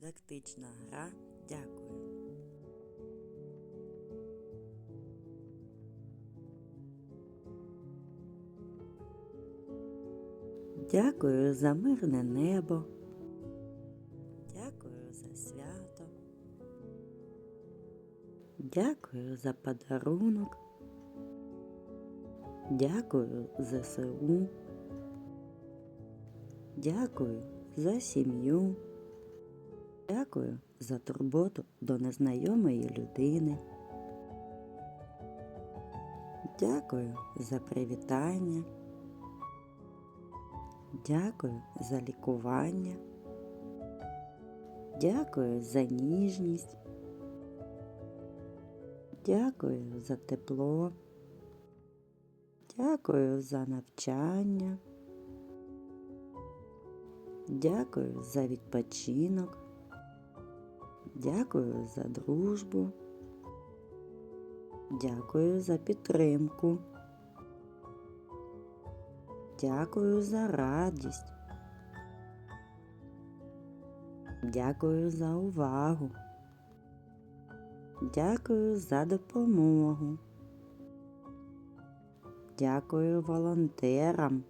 Дидактична гра Дякую. Дякую за мирне небо. Дякую за свято. Дякую за подарунок. Дякую ЗСУ. Дякую за сім'ю. Дякую за турботу до незнайомої людини. Дякую за привітання. Дякую за лікування. Дякую за ніжність. Дякую за тепло. Дякую за навчання. Дякую за відпочинок. Дякую за дружбу. Дякую за підтримку. Дякую за радість. Дякую за увагу. Дякую за допомогу. Дякую волонтерам.